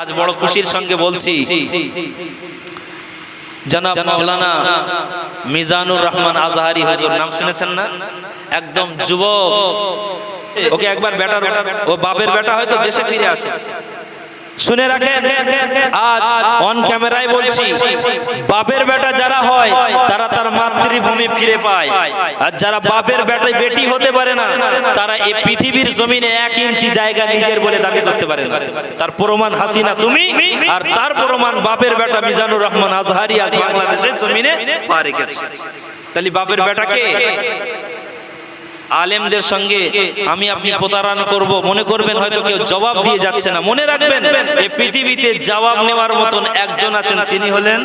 আজ বড় খুশির সঙ্গে বলছি, জনাব মাওলানা মিজানুর রহমান আজহারি হুজুর, নাম শুনেছেন না? একদম যুবক। ওকে একবার বেটা ও বাপের বেটা হয়তো দেশে ফিরে আসে। শুনে রাখেন, আজ অন ক্যামেরায় বলছি, বাপের বেটা যারা হয়, তারা তার মাতৃভূমি ফিরে পায়। আর যারা বাপের বেটায় বেটি হতে পারে না, তারা এই পৃথিবীর জমিনে এক ইঞ্চি জায়গা নিজের বলে দাবি করতে পারে না। তার প্রমাণ হাসিনা তুমি, আর তার প্রমাণ বাপের বেটা মিজানুর রহমান আজহারি আজ বাংলাদেশের জমিনে পা রেখেছে। তাহলে বাপের বেটাকে আলেমদের সঙ্গে আমি আপনি প্রতারণা করব। মনে করবেন হয়তো কেউ জবাব দিয়ে যাচ্ছে না। মনে রাখবেন এই পৃথিবীতে জবাব নেওয়ার মতন একজন আছেন। তিনি হলেন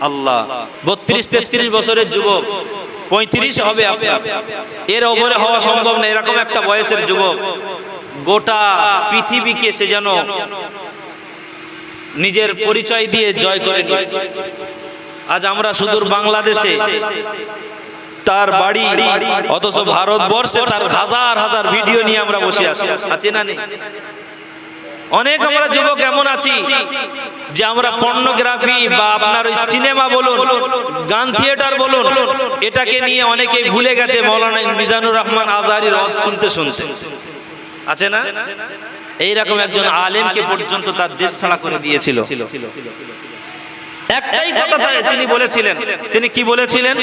আল্লাহ। বত্রিশ, তেত্রিশ বছরের যুবক। পঁয়ত্রিশ হবে আপনার। এর ওপরে হওয়া সম্ভব না। এরকম একটা বয়সের যুবক। গোটা পৃথিবীকে সে যেন নিজের পরিচয় দিয়ে জয় করে আজ আমরা সুদূর বাংলাদেশে তার বাড়ি অথচ ভারতবর্ষে তার হাজার হাজার ভিডিও নিয়ে আমরা বসে আছি। আছে। না নেই। অনেক আমরা যুবক এমন আছি যে আমরা পর্নোগ্রাফি বা আপনার ওই সিনেমা বলুন গান থিয়েটার বলুন এটাকে নিয়ে অনেকেই ভুলে গেছে মৌলানা মিজানুর রহমান আজহারি রদ শুনতে শুনতে। আছে না? এইরকম একজন আলেমকে পর্যন্ত তার দেশ ছাড়া করে দিয়েছিল। একটাই তিনি বলেছিলেন। তিনি কি বলেছিলেন?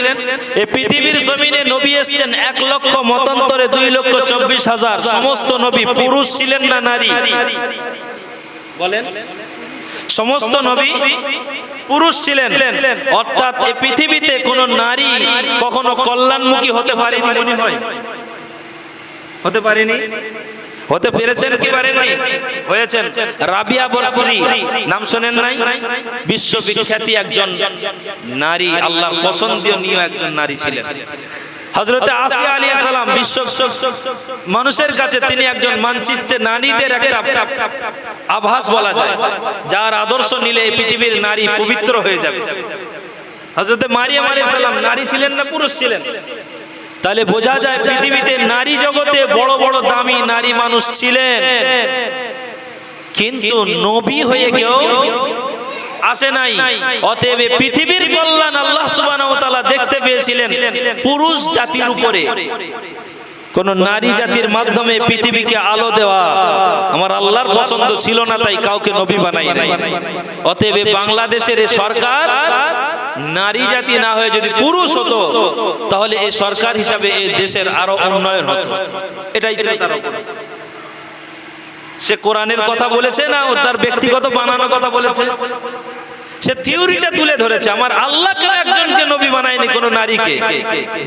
এই পৃথিবীর জমিনে নবী এসেছেন এক লক্ষ, মতান্তরে দুই লক্ষ, চব্বিশ হাজার। সমস্ত নবী পুরুষ ছিলেন না নারী? সমস্ত নবী পুরুষ ছিলেন। অর্থাৎ এই পৃথিবীতে কোন নারী কখনো কল্যাণমুখী হতে পারেনি হতে পারেনি? হতে পেরেছেন কি হয়েছেন। রাবিয়া বরসরি নাম শোনেন নাই? বিশ্ববিখ্যাতি একজন নারী, আল্লাহর পছন্দীয় নিয়ে একজন নারী ছিলেন। হজরতে আসিয়া আলী সালাম বিশ্ব মানুষের কাছে তিনি একজন মানচিত্রে নারীদের একটা আভাস বলা যায়, যার আদর্শ নিলে এই পৃথিবীর নারী পবিত্র হয়ে যাবে। হজরতে মারিয়াম আলী সালাম নারী ছিলেন না পুরুষ ছিলেন? তাহলে বোঝা যায় পৃথিবীতে নারী জগতে বড় বড় দামি নারী মানুষ ছিলেন। কিন্তু নবী হয়ে কেউ আসে নাই। অতএব পৃথিবীর কল্যাণ আল্লাহ সুবহানাহু ওয়া তাআলা দেখতে পেয়েছিলেন। পুরুষ জাতির উপরে। কোন নারী জাতির মাধ্যমে পৃথিবীকে আলো দেওয়া আমার আল্লাহর পছন্দ ছিল না তাই কাউকে নবী বানাই নাই। অতএব বাংলাদেশের সরকার নারী জাতি না হয়ে যদি পুরুষ হতো তাহলে এই সরকার হিসাবে এই দেশের আরও উন্নয়ন হতো। এটাই সে কোরআনের কথা বলেছে না ও তার ব্যক্তিগত বানানো কথা বলেছে? সে থিওরিটা তুলে ধরেছে, আমার আল্লাহ একজনকে নবী বানায়নি কোন নারীকে।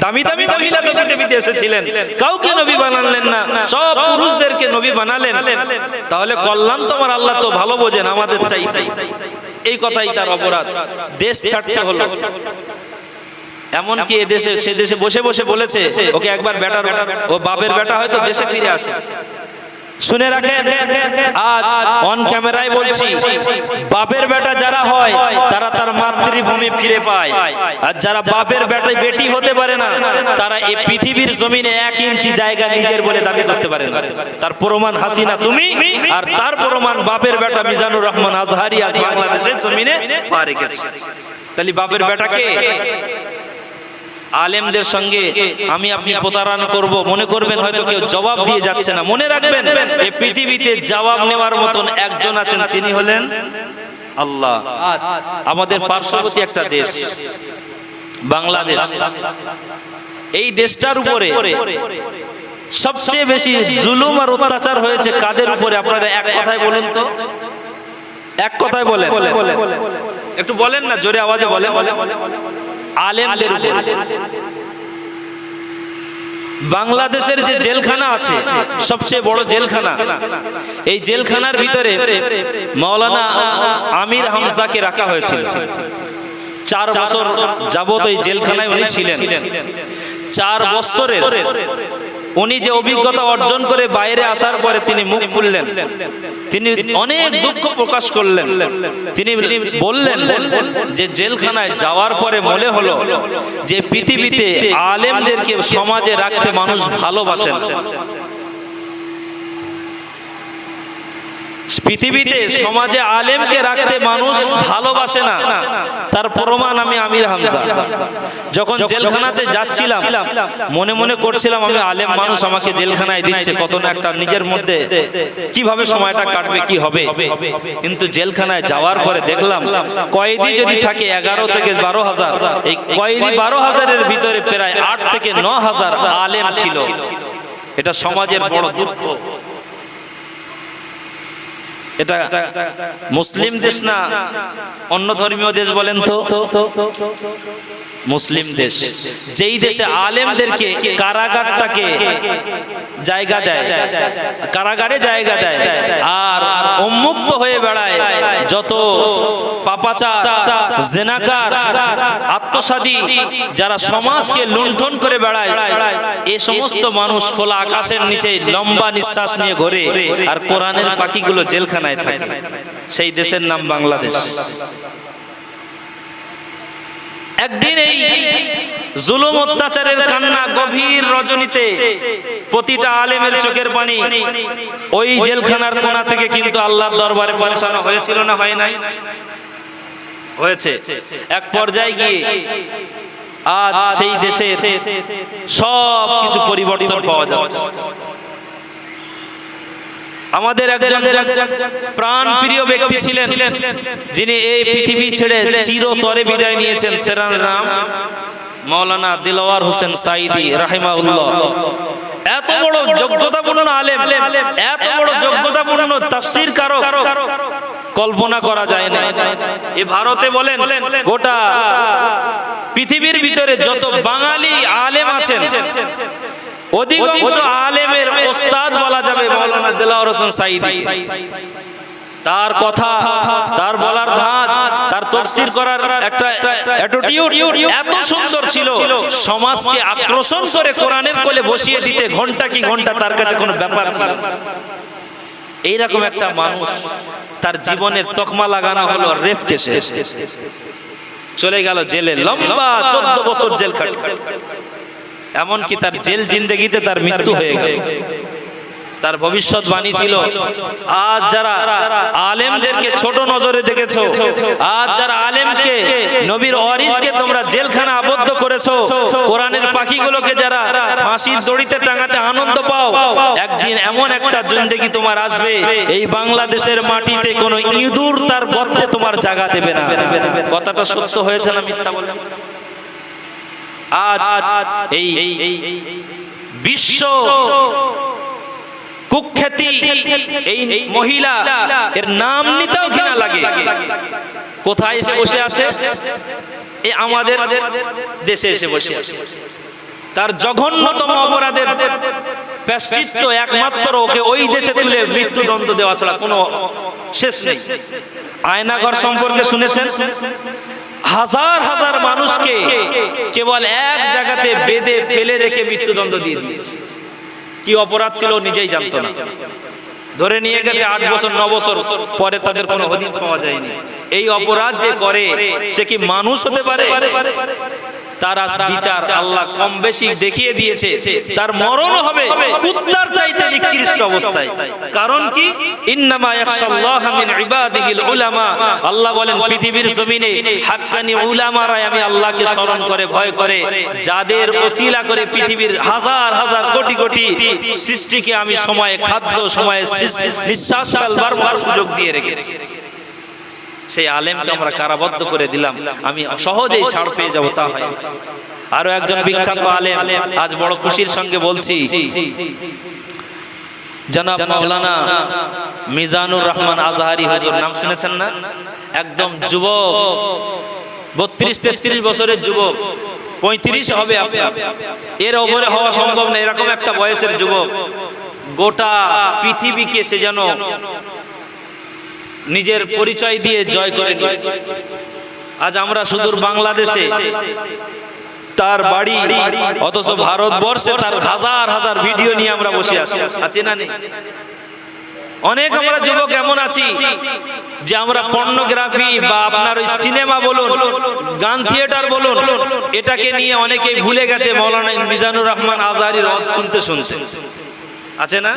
দামি দামি মহিলা পৃথিবীতে এসেছিলেন, কাউকে নবী বানালেন না, সব পুরুষদেরকে নবী বানালেন। তাহলে কল্যাণ তো আমার আল্লাহ তো ভালো বোঝেন, আমাদের চাই এই কথাই তার অপরাধ। দেশ ছাড়ছে হলো। এমনকি এ দেশে সে দেশে বসে বসে বলেছে, ওকে একবার বেটার ও বাপের বেটা হয়তো দেশে ফিরে আসে। শুনে রাখেন, আজ অন ক্যামেরায় বলছি, বাপের বেটা যারা হয়, তারা তার মাতৃভূমি ফিরে পায়। আর যারা বাপের বেটায় বেটি হতে পারে না, তারা এই পৃথিবীর জমিনে এক ইঞ্চি জায়গা নিজের বলে দাবি করতে পারে না। তার প্রমাণ হাসিনা তুমি, আর তার প্রমাণ বাপের বেটা মিজানুর রহমান আজহারি আজ বাংলাদেশের জমিনে পা রেখেছে। তাহলে বাপের বেটাকে আলেমদের সঙ্গে আমি আপনি প্রতারণা করব। মনে করবেন হয়তো কেউ জবাব দিয়ে যাচ্ছে না। মনে রাখবেন এই পৃথিবীতে জবাব নেওয়ার মতন একজন আছেন তিনি হলেন আল্লাহ। আমাদের পার্শ্ববর্তী একটা দেশ বাংলাদেশ। এই দেশটার উপরে সবচেয়ে বেশি জুলুম আর অত্যাচার হয়েছে কাদের উপরে? আপনারা এক কথায় বলেন তো। এক কথায় বলেন। একটু বলেন না জোরে আওয়াজে বলে বলে আলেমদের বাংলাদেশের যে জেলখানা আছে, সবচেয়ে বড় জেলখানা, এই জেলখানার ভিতরে মাওলানা আমির হামজাকে রাখা হয়েছিল। চার বছর যাবত এই জেলখানায় উনি ছিলেন। চার বছরের উনি যে অভিজ্ঞতা অর্জন করে বাইরে আসার পরে তিনি মুখ খুললেন। তিনি অনেক দুঃখ প্রকাশ করলেন। তিনি বললেন যে জেলখানায় যাওয়ার পরে মনে হলো যে পৃথিবীতে আলেমদেরকে সমাজে রাখতে মানুষ ভালোবাসেন। পৃথিবীতে সমাজে আলেমকে রাখতে মানুষ ভালোবাসে না। তার প্রমাণ আমি আমির হামজা। যখন জেলখানাতে যাচ্ছিলাম মনে মনে করছিলাম আমি আলেম মানুষ আমাকে জেলখানায় দিচ্ছে কত না একটা নিজের মধ্যে কীভাবে সময়টা কাটবে কি হবে? কিন্তু জেলখানায় যাওয়ার পরে দেখলাম কয়েদি যদি থাকে এগারো থেকে বারো হাজার। এই কয়েদি বারো হাজারের ভিতরে প্রায় আট থেকে ন হাজার আলেম ছিল। এটা সমাজের বড় দুঃখ। এটা মুসলিম দেশ না অন্য ধর্মীয় দেশ বলেন তো? মুসলিম দেশ। যেই দেশে আলেমদেরকে কারাগারটাকে জায়গা দেয় কারাগারে জায়গা দেয় আর উন্মুক্ত হয়ে বেড়ায়। যত পাপাচা জেনাকার আত্মসাদী যারা সমাজকে লুণ্ঠন করে বেড়ায় এ সমস্ত মানুষ খোলা আকাশের নিচে লম্বা নিঃশ্বাস নিয়ে ঘোরে আর কোরআনের পাখিগুলো জেলখানায় থাকে। সেই দেশের নাম বাংলাদেশ। একদিন এই জুলুম অত্যাচারের কান্না গভীর রজনীতে প্রতিটা আলেমের চোখের পানি ওই জেলখানার কোনা থেকে কিন্তু আল্লাহর দরবারে পৌঁছানো হয়েছিল না, হয় নাই? হয়েছে। এক পর্যায়ে গিয়ে আজ সেই দেশে সব কিছু পরিবর্তন পাওয়া যাচ্ছে। আমাদের একজন প্রাণ প্রিয় ব্যক্তি ছিলেন যিনি এই পৃথিবী ছেড়ে চিরতরে বিদায় নিয়েছেন। সেরার নাম মাওলানা দিলওয়ার হোসেন সাইদি রাহিমাউল্লাহ এত বড় যোগ্যতাপূর্ণ আলেম এত বড় যোগ্যতাপূর্ণ তাফসীর কারক। কল্পনা করা যায় না। এ ভারতে বলেন গোটা পৃথিবীর ভিতরে যত বাঙালি আলেম আছেন অধিকাংশ আলেমের ওস্তাদ বলা যাবে মাওলানা দিলওয়ার হোসেন সাইদি তার কথা তার বলার ধাঁচ তার তফসির করার একটা অ্যাটিটিউড এত সুন্দর ছিল। সমাজকে আকর্ষণ করে কোরআনের কোলে বসিয়ে দিতে ঘণ্টা কি ঘণ্টা তার কাছে কোনো ব্যাপার ছিল? না। এইরকম একটা মানুষ তার জীবনের তকমা লাগানো হলো রেপ কেসে। চলে গেল জেলে। লম্বা চোদ্দ বছর জেল খাটল এমনকি তার জেল জিন্দগিতে তার মৃত্যু হয়ে গেল? তার ভবিষ্যৎবাণী ছিল, আজ যারা আলেমদেরকে ছোট নজরে দেখেছ, আজ যারা আলেমকে, নবীর ওয়ারিসকে তোমরা জেলখানা আবদ্ধ করেছ, কোরআনের পাখিগুলোকে যারা ফাঁসির দড়িতে টাঙাতে আনন্দ পাও, একদিন এমন একটা জিন্দেগি তোমার আসবে, এই বাংলাদেশের মাটিতে কোনো ইঁদুর তার গর্তে তোমার জায়গা দেবে না। কথাটা সত্য হয়েছে না মিথ্যা বলে আজ এই বিশ্ব কুখ্যাতি এই মহিলা এর নাম নিতেও ঘৃণা লাগে। কোথায় এসে বসে আছে? এই আমাদের দেশে এসে বসে আছে। তার জঘন্যতম অপরাধের প্যাশ্চিত্য একমাত্র ওকে ওই দেশে তুলে মৃত্যুদণ্ড দেওয়া ছাড়া কোনো শেষ নেই। আয়নাঘর সম্পর্কে শুনেছেন? হাজার হাজার মানুষকে কেবল এক জায়গাতে বেঁধে ফেলে রেখে মৃত্যুদণ্ড দিয়ে দিয়েছে। কি অপরাধ ছিল নিজেই জানতো না। ধরে নিয়ে গেছে আট বছর ন বছর পরে তাদের কোনো হদিস পাওয়া যায়নি। এই অপরাধ যে করে সে কি মানুষ হতে পারে? তার বিচার আল্লাহ কম বেশি দেখিয়ে দিয়েছে। তার মরণ হবে কুত্তার চাইতে নিকৃষ্ট অবস্থায়। কারণ কি? ইন্নামা ইয়াখশাল্লাহ মিন ইবাদিহিল উলামা। আল্লাহ বলেন পৃথিবীর জমিনে হাক্কানি উলামারাই আমি আল্লাহকে স্মরণ করে ভয় করে। যাদের ওসিলা করে পৃথিবীর হাজার হাজার কোটি কোটি সৃষ্টিকে আমি সময়ে খাদ্য সময়ে নিঃশ্বাস ফেলবার সুযোগ দিয়ে রেখেছি। সেই আলেমকে আমরা কারাবদ্ধ করে দিলাম। আমি সহজেই ছাড় পেয়ে যাব তা হয়। আরও একজন বিখ্যাত আলেম আজ বড় খুশির সঙ্গে বলছি জনাব মাওলানা মিজানুর রহমান আজহারি হুজুর নাম শুনেছেন না? একদম যুবক বত্রিশ তেত্রিশ বছরের যুবক পঁয়ত্রিশ হবে আপনার। এর ওপরে হওয়া সম্ভব না এরকম একটা বয়সের যুবক। গোটা পৃথিবীকে সে যেন নিজের পরিচয় দিয়ে জয় করে আজ আমরা সুদূর বাংলাদেশে, তার বাড়ি, অথচ ভারতবর্ষে তার হাজার হাজার ভিডিও নিয়ে আমরা বসে আছি। আছে না নেই? অনেক আমরা যুবক এমন আছি যে আমরা পর্নোগ্রাফি বা আপনার ওই সিনেমা বলুন, গান থিয়েটার বলুন, এটাকে নিয়ে অনেকেই ভুলে গেছে মৌলানা মিজানুর রহমান আজহারির ওয়াজ শুনতে শুনতে। আছে না?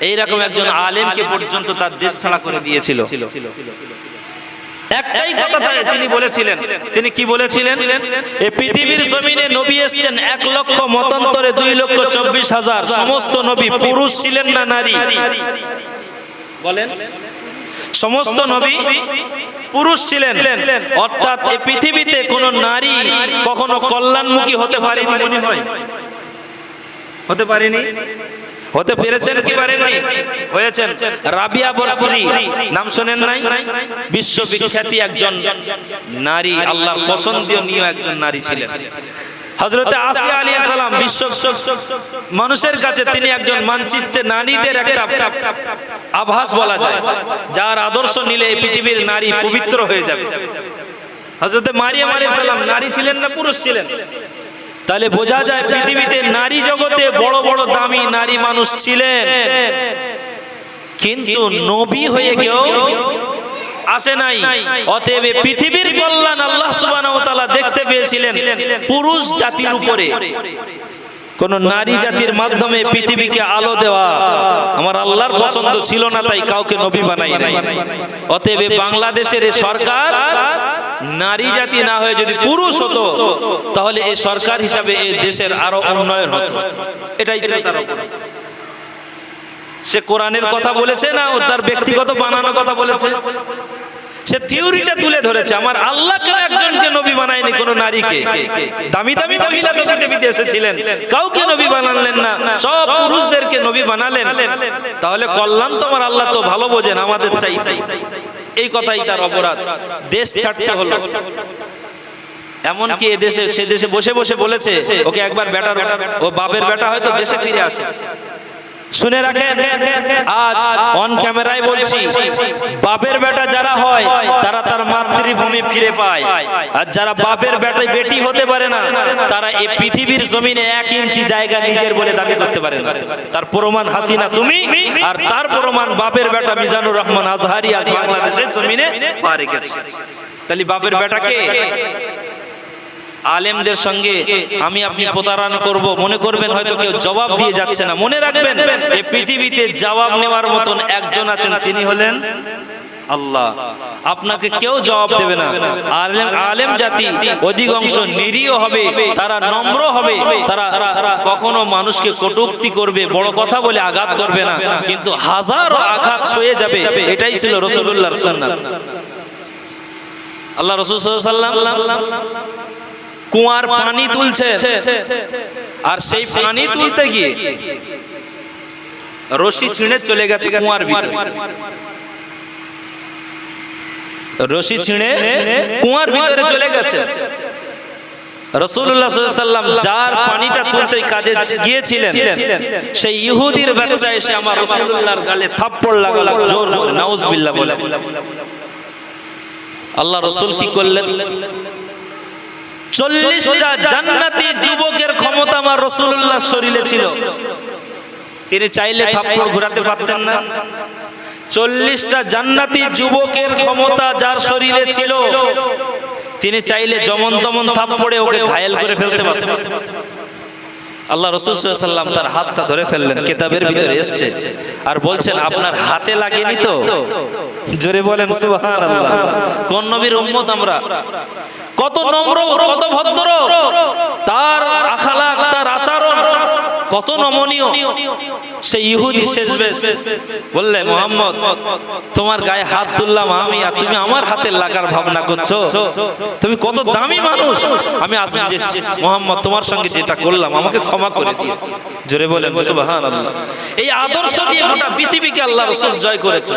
এইরকম একজন আলেমকে পর্যন্ত তার দেশ ছাড়া করে দিয়েছিল। একটাই কথা তিনি বলেছিলেন। তিনি কি বলেছিলেন? এই পৃথিবীর জমিনে নবী এসেছেন এক লক্ষ মতান্তরে দুই লক্ষ চব্বিশ হাজার। সমস্ত নবী পুরুষ ছিলেন না নারী? বলেন। সমস্ত নবী পুরুষ ছিলেন। অর্থাৎ এই পৃথিবীতে কোন নারী কখনো কল্যাণমুখী হতে পারেনি মনে হয়। হতে পারেনি। হতে পেরেছেন কি হয়েছেন। রাবিয়া বরসরি নাম শোনেন নাই? বিশ্ববিখ্যাতি একজন নারী, আল্লাহর পছন্দীয় নিয়ে একজন নারী ছিলেন। হজরতে আসিয়া আলী সালাম বিশ্ব মানুষের কাছে তিনি একজন মানচিত্রে নারীদের একটা আভাস বলা যায়, যার আদর্শ নিলে এই পৃথিবীর নারী পবিত্র হয়ে যাবে। হজরতে মারিয়াম আলী সালাম নারী ছিলেন না পুরুষ ছিলেন? তাহলে বোঝা যায় পৃথিবীতে নারী জগতে বড় বড় দামি নারী মানুষ ছিলেন। কিন্তু নবী হয়ে কেউ আসে নাই। অতএব পৃথিবীর কল্যাণ আল্লাহ সুবহানাহু ওয়া তাআলা দেখতে পেয়েছিলেন পুরুষ জাতির উপরে। কোন নারী জাতির মাধ্যমে পৃথিবীকে আলো দেওয়া আমার আল্লাহর পছন্দ ছিল না, তাই কাউকে নবী বানাই নাই। অতএব বাংলাদেশের সরকার নারী জাতি না হয়ে যদি পুরুষ হতো, তাহলে এই সরকার হিসাবে এই দেশের আরও উন্নয়ন হতো। এটাই। সে কোরআনের কথা বলেছে না, ও তার ব্যক্তিগত বানানোর কথা বলেছে? সে থিওরিটা তুলে ধরেছে, আমার আল্লাহ কেউ একজনকে নবী বানায়নি কোন নারীকে। দামি দামি মহিলা পৃথিবীতে এসেছিলেন, কাউকে নবী বানালেন না, সব পুরুষদেরকে নবী বানালেন। তাহলে কল্যাণ তো আমার আল্লাহ তো ভালো বোঝেন, আমাদের চাই তাই এই কথাই তার অপরাধ। দেশ ছাড়ছে হলো। এমনকি এদেশে দেশে, সে দেশে বসে বসে বলেছে, ওকে একবার বেটা ও বাপের বেটা হয়তো দেশে ফিরে আসে। শুনে রাখেন, আজ অন ক্যামেরায় বলছি, বাপের বেটা যারা হয়, তারা তার মাতৃভূমি ফিরে পায়। আর যারা বাপের বেটা বেটি হতে পারে না, তারা এই পৃথিবীর জমিনে এক ইঞ্চি জায়গা নিজের বলে দাবি করতে পারে না। তার প্রমাণ হাসিনা তুমি, আর তার প্রমাণ বাপের বেটা মিজানুর রহমান আজহারি আজ বাংলাদেশের জমিনে পা রেখেছে। তাহলে বাপের বেটাকে আলেমদের সঙ্গে আমি আপনি প্রতারণা করব। মনে করবেন হয়তো কেউ জবাব দিয়ে যাচ্ছে না। মনে রাখবেন, এই পৃথিবীতে জবাব নেওয়ার মতন একজন আছেন। তিনি হলেন আল্লাহ। আপনাকে কেউ জবাব দেবে না। আলেম আলেম জাতি অধিকাংশ নিরীহ হবে, তারা নম্র হবে, তারা কখনো মানুষকে কটূক্তি করবে, বড় কথা বলে আঘাত করবে না। কিন্তু হাজারো আঘাত সয়ে যাবে। এটাই ছিল রসুল্লাহ আল্লাহ রসুল সাল্লাম কুয়ার পানি তুলছে। আর সেই পানি তুলতে গিয়ে রশি ছিঁড়ে চলে গেছে কুয়ার ভিতরে। রশি ছিঁড়ে কুয়ার ভিতরে চলে গেছে। রসুল্লাহ সাল্লাম যার পানিটা তুলতে কাজে গিয়েছিলেন সেই ইহুদির বাচ্চা এসে আমার রসুল্লাহর গালে থাপ্পড় লাগালো জোর জোর নাউজবিল্লাহ বলে। আল্লাহ রসুল কি করলেন? চল্লিশটা জান্নাতি যুবকের ক্ষমতা আমার রসুল্লাহ শরীরে ছিল। তিনি চাইলে থাপ্পড় ঘোরাতে পারতেন না। চল্লিশটা জান্নাতি যুবকের ক্ষমতা যার শরীরে ছিল। তিনি চাইলে যেমন তেমন থাপ্পড়ে ওকে ঘায়াল করে ফেলতে পারতেন। আল্লাহ রসুল্লাম তার হাতটা ধরে ফেললেন কেতাবের ভিতরে এসছে। আর বলছেন আপনার হাতে লাগেনি তো? জোরে বলেন কোন নবীর উম্মত আমরা? কত নম্র কত ভদ্র। তার আখালা কত নমনীয়। সে ইহুদি শেষ বেশ বললে, মোহাম্মদ, তোমার গায়ে হাত তুললাম আমি আর তুমি আমার হাতে লাগার ভাবনা করছ। তুমি কত দামি মানুষ। আমি আসবি যে মোহাম্মদ, তোমার সঙ্গে যেটা করলাম, আমাকে ক্ষমা করে দিও। জোরে বলেন, সুবহানাল্লাহ। এই আদর্শ দিয়ে গোটা পৃথিবীকে আল্লাহ রাসূল জয় করেছে।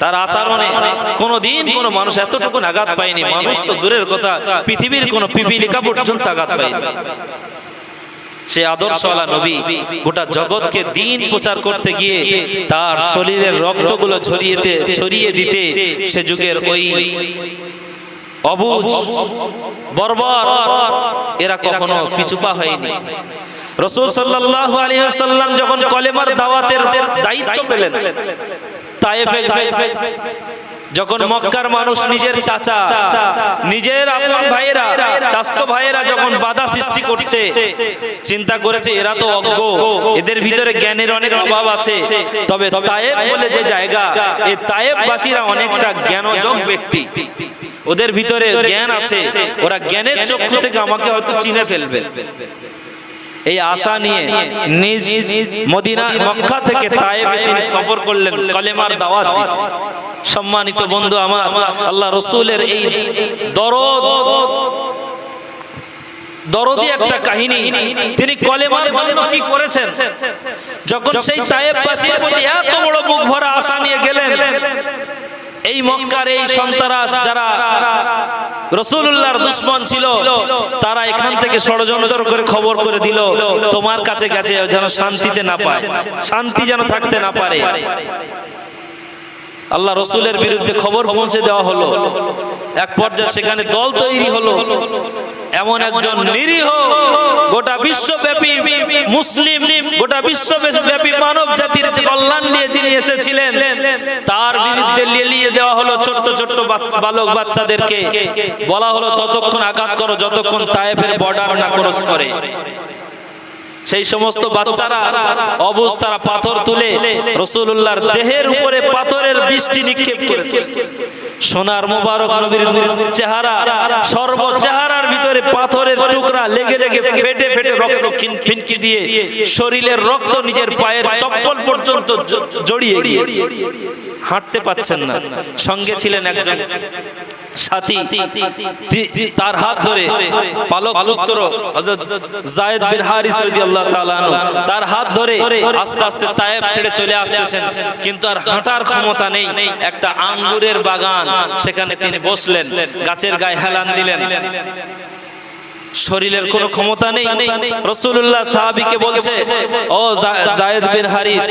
তার আচরণে কোনোদিন কোনো মানুষ এতটুকু আঘাত পায়নি। মানুষ তো দূরের কথা, পৃথিবীর কোনো পিপিলিকা পর্যন্ত আঘাত পায়নি। সে আদর্শওয়ালা নবী, গোটা জগৎকে দিন প্রচার করতে গিয়ে তার শরীরের রক্তগুলো ছড়িয়েতে ছড়িয়ে দিতে সে যুগের ওই অবুজ, বর্বর, এরা কখনো পিছুপা হয়নি। রসুল সাল্লাল্লাহু আলাইহি ওয়াসাল্লাম যখন কলেমার দাওয়াতের দায়িত্ব পেলেন যখন মক্কার মানুষ নিজের চাচা, নিজের আপন ভাইয়েরা চাস্ত ভাইয়েরা যখন বাধা সৃষ্টি করছে, চিন্তা করেছে এরা তো অজ্ঞ, এদের ভিতরে জ্ঞানের অনেক অভাব আছে। তবে তায়েব বলে যে জায়গা, এই তায়েববাসীরা অনেকটা জ্ঞানযোগ ব্যক্তি। ওদের ভিতরে জ্ঞান আছে, ওরা জ্ঞানের চক্ষু থেকে আমাকে হয়তো চিনে ফেলবে। এই আশা নিয়ে নিজ মদিনা মক্কা থেকে তায়েবে তিনি সফর করলেন, কলেমার দাওয়াত। সম্মানিত বন্ধু আমার, আল্লাহ রসুলের এই দরদ দরদি একটা কাহিনী। তিনি কলেমার জন্য কি করেছেন? যখন সেই তায়েববাসীর প্রতি এত বড় মুখ ভরা আশা নিয়ে গেলেন। এই মক্কার এই সন্তারাস যারা রসুল্লাহর দুশ্মন ছিল তারা এখান থেকে ষড়যন্ত্র করে খবর করে দিল তোমার কাছে গেছে যেন শান্তিতে না পায়। শান্তি যেন থাকতে না পারে। আল্লাহ রসুলের বিরুদ্ধে খবর পৌঁছে দেওয়া হলো। এক পর্যায়ে সেখানে দল তৈরি হলো। এমন একজন নিরীহ, গোটা বিশ্বব্যাপী মুসলিম, গোটা বিশ্বব্যাপী মানব জাতির কল্যাণ নিয়ে যিনি এসেছিলেন, তার বিরুদ্ধে লেলিয়ে দেওয়া হলো ছোট্ট ছোট্ট বালক বাচ্চাদেরকে। বলা হলো, ততক্ষণ আঘাত করো, যতক্ষণ তায়েফের বর্ডার না ক্রস করে। সেই সমস্ত বাচ্চারা অবুজ তারা পাথর তুলে রসুল্লাহর দেহের উপরে পাথরের বৃষ্টি নিক্ষেপ করেছে। সোনার মুবারক চেহারা, সর্ব চেহারার ভিতরে পাথরের টুকরা লেগে লেগে ফেটে ফেটে রক্ত ফিনকি দিয়ে শরীরের রক্ত নিজের পায়ের চপ্পল পর্যন্ত জড়িয়ে গিয়েছে। হাঁটতে পাচ্ছেন না। সঙ্গে ছিলেন একজন একটা আঙ্গুরের বাগান, সেখানে তিনি বসলেন, গাছের গায়ে হেলান দিলেন। শরীরের কোনো ক্ষমতা নেই। রসুল্লাহ সাহাবিকে বলছে, ও জায়েদ বিন হারিস